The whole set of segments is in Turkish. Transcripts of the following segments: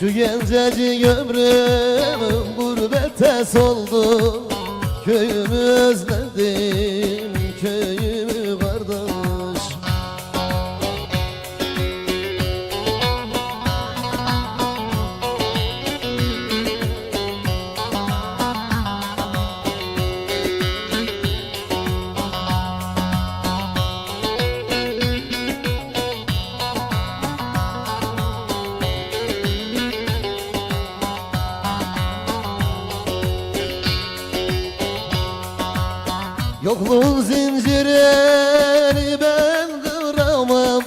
Şu gencecik ömrüm gurbete soldu Köyümü Yokluğun zincirini ben kıramam.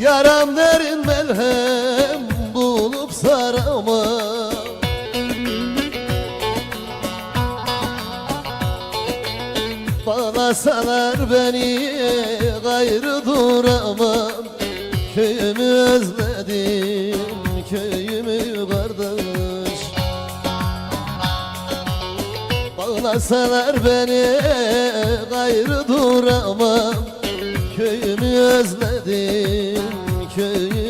Yaram derin melhem bulup saramam. Bağlasalar beni gayrı duramam. Köyümü özledim, köyümü Arasalar beni gayrı duramam. Köyümü özledim köyümü